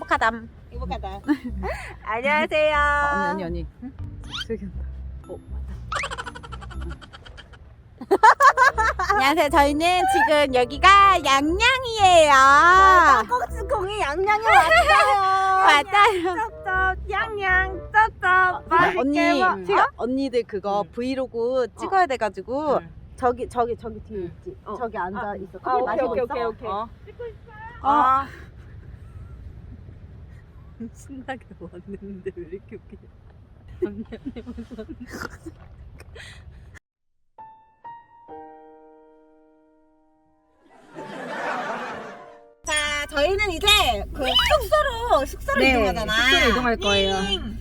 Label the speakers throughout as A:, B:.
A: 행복하담.
B: 행복하다.
A: 안녕하세요.
C: 언니 언니 언니. 저기 어 맞다.
A: 안녕하세요. 저희는 지금 여기가 양양이에요.
B: 꽁꽁이 양양에 왔어요.
A: 맞아요.
B: 쩝쩝 양양 쩝쩝
C: 언니
B: 맛있게
C: 제가 언니들 그거
B: 응.
C: 브이로그 찍어야 돼가지고
B: 응.
C: 저기 저기 저기 뒤에
B: 응.
C: 있지.
B: 어.
C: 저기 앉아
B: 아,
C: 있어.
B: 아,
C: 커피
B: 오케이,
C: 마시고
B: 오케이,
C: 있어.
B: 오케이, 오케이.
C: 어.
B: 아.
C: 신나게 왔는데 왜 이렇게 웃기냐.
A: 자, 저희는 이제 그 숙소로 숙소로 이동하잖아.
B: 네, 숙소로 이동할 거예요.
A: 잉.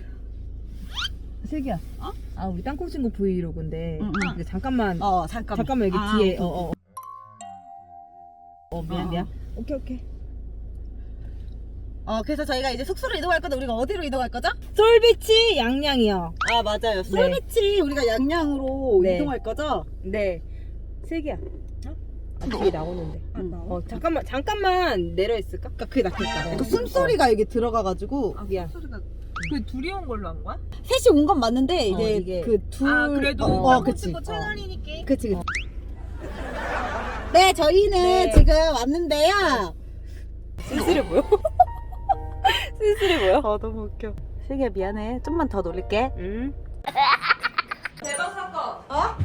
B: 슬기야. 어? 아 우리 땅콩 친구 브이로그인데
C: 응, 응.
B: 잠깐만
C: 어 잠깐.
B: 잠깐만 여기
C: 아,
B: 뒤에
C: 오케이,
B: 어 어. 어 미안
C: 어, 어.
B: 미안. 오케이 오케이.
A: 어, 그래서 저희가 이제 숙소로 이동할 건데 우리가 어디로 이동할 거죠?
B: 솔비치 양양이요.
C: 아 맞아요. 솔비치 우리가 양양으로
B: 네.
C: 이동할 거죠?
B: 네. 슬기야. 아, 뒤에 나오는데.
C: 응.
B: 어 잠깐만 잠깐만 내려 있을까?
C: 그러니까 그게 낫겠다.
B: 어.
C: 그 숨소리가 여기 들어가가지고
B: 아 미안.
D: 그 둘이 온 걸로 한 거야?
C: 셋이 온 건 맞는데
B: 어,
C: 이제
B: 이게-
C: 그 둘.
D: 아 그래도
C: 어, 어 그치.
D: 친구 채널이니까
C: 그치 그치.
A: 네, 저희는
B: 네.
A: 지금 왔는데요.
C: 쓸쓸해 보여? 쓸쓸해 보여? 아 너무 웃겨. 슬기야 미안해. 좀만 더 놀릴게.
B: 응.
D: 대박 사건
A: 어?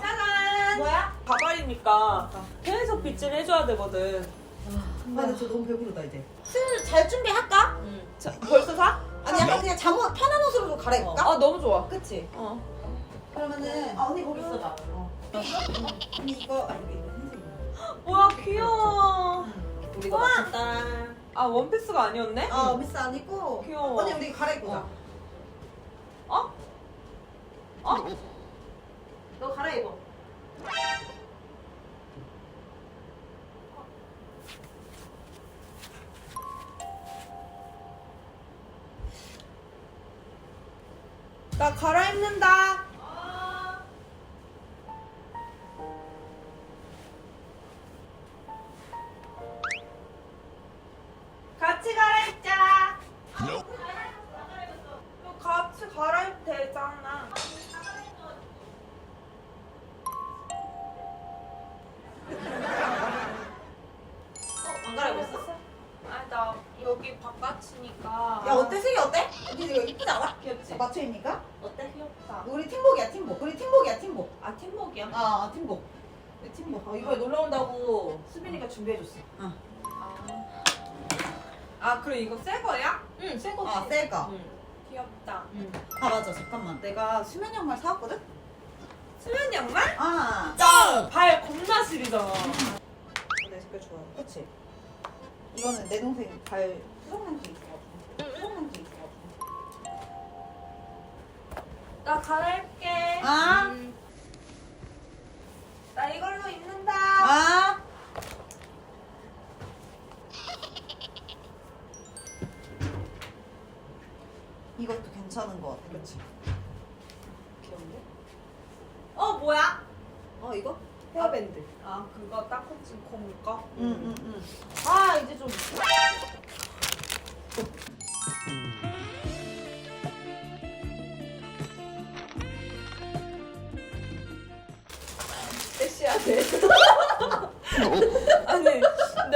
D: 짜잔
A: 뭐야?
D: 가발이니까 계속 빗질 해줘야 되거든
C: 아, 나 진짜 너무 배부르다 이제.
A: 술잘 준비할까?
D: 자, 벌써 사?
A: 아니, 약간 그냥 잠옷 편한 옷으로 좀 갈아입을까?
D: 아 너무 좋아
A: 그치?
D: 어.
A: 그러면은 아 언니 거기 있어봐. 언니 이거 아 이거 흰색.
D: 뭐야 귀여워
A: 우리 이거 맞췄다.
D: 아 원피스가 아니었네?
A: 어 미스 아니고.
D: 귀여워.
A: 언니 우리 갈아입자.
D: 어? 어?
A: 너 갈아입어.
D: 나 갈아입는다 귀엽지?
A: 맞춰 입니까?
D: 어때? 귀엽다
A: 우리 팀복이야 팀복. 우리 팀복이야 팀복.
D: 아 팀복이야?
A: 아 팀복. 우리 팀복. 어, 이번에 놀러 온다고 수빈이가 준비해줬어.
D: 아. 아 그럼 이거 새 거야?
A: 응,
D: 새 거지.
A: 아, 새 거.
D: 응. 귀엽다.
A: 아 맞아 잠깐만. 내가 수면 양말 사왔거든?
D: 수면 양말?
A: 아.
D: 짱! 발 겁나 시리잖아.
A: 내 색깔 좋아. 그치? 이거는 내 동생 발 있어가지고. 수정 냄새 있어가지고.
D: 나 갈아입게.
A: 아.
D: 음. 나 이걸로 입는다.
A: 아. 이것도 괜찮은 것 같아. 그치? 귀여운데?
D: 어 뭐야?
A: 어 이거?
D: 헤어밴드. 아 그거 딱콩찜 콩 거?
A: 응 응 응. 아 이제 좀.
D: 섹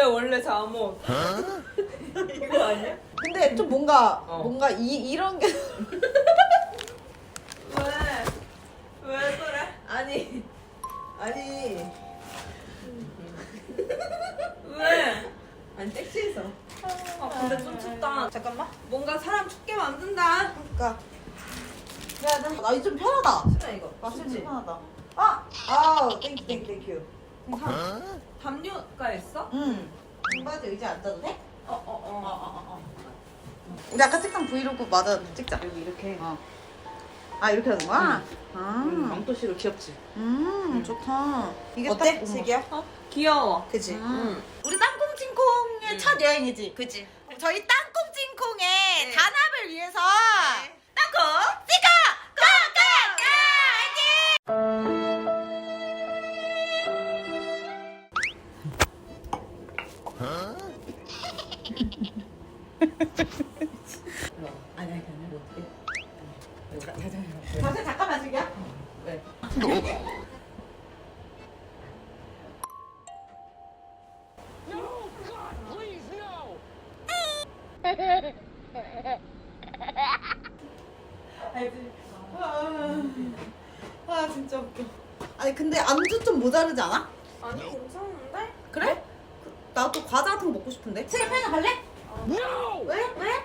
D: 원래 잠옷 이거 아니야?
A: 근데 좀 뭔가
D: 어.
A: 뭔가 이 이런 게
D: 왜? 왜 그래?
A: 아니 아니
D: 왜?
A: 아니 섹시해서.
D: 아 근데 좀 춥다.
A: 잠깐만.
D: 뭔가 사람 춥게 만든다.
A: 그러니까. 미안해. 나 이거 좀 편하다.
D: 수면 이거
A: 맞지?
D: 춥지?
A: 편하다. 아, 아우, 땡큐, 땡큐, 땡큐.
D: 담요가 있어?
A: 응. 등받이 의자 앉아도 돼?
D: 어어 어.
A: 어, 어, 어. 우리 아까 찍던 브이로그 맞아. 찍자.
C: 여기 이렇게.
A: 어. 아, 이렇게 하는 거야? 아,
C: 망토시로 귀엽지?
A: 음, 좋다. 이게
D: 어때?
A: 딱
D: 색이야? 귀여워.
A: 그치?
D: 응.
A: 우리 땅콩찜콩의
D: 응.
A: 첫 여행이지. 그치? 저희 땅콩찜콩의
D: 네.
A: 단합을 위해서
D: 네.
A: 땅콩 찍어! 알지? 아, 아 진짜 웃겨. 아니 근데 안주 좀 모자르지 않아?
D: 아니 괜찮은데?
A: 그래? 나도 과자 같은 거 먹고 싶은데. 세계 편의점 갈래? 왜? 왜?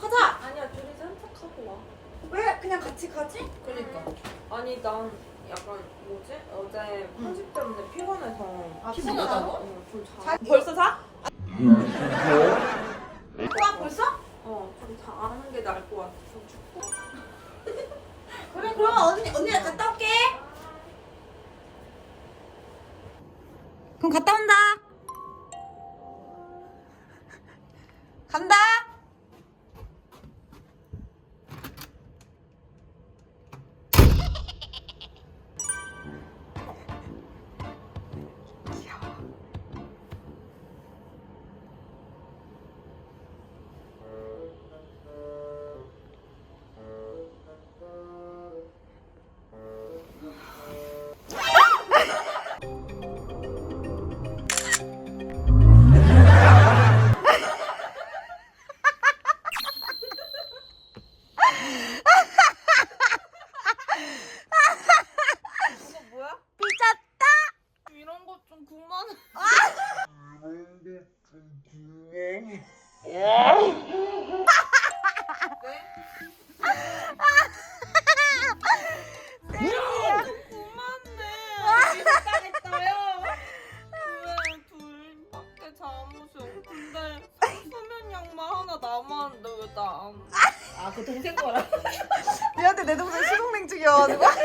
A: 가자.
D: 아니야 둘이 산책하고 와.
A: 왜? 그냥 같이 가지?
D: 그러니까. 아니 난 약간 뭐지? 어제 편집 때문에 피곤해서.
A: 아, 피곤하다고?
D: 어, 좀. 자- 벌써 자?
A: 와 벌써?
D: 어, 좀 자는 게 나을 것 같아. 좀 춥고.
A: 그래 그럼 언니 언니랑 갔다 올게. 그럼 갔다 온다.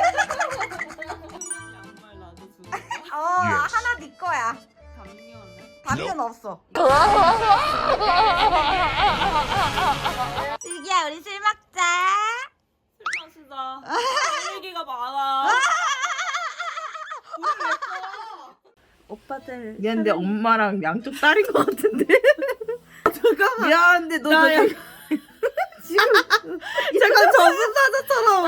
D: 소면 양말 나도 거야?
A: 어 하나 네 거야.
D: 작년에.
A: 당연 없어. 슬기야 우리 술 먹자.
D: 술 마시자. 할 얘기가 많아.
C: 오빠들.
B: 미안한데 엄마랑 양쪽 딸인 것 같은데. 잠깐만. 미안한데
C: 너나 야-
B: 지금
C: 잠깐 저승사자처럼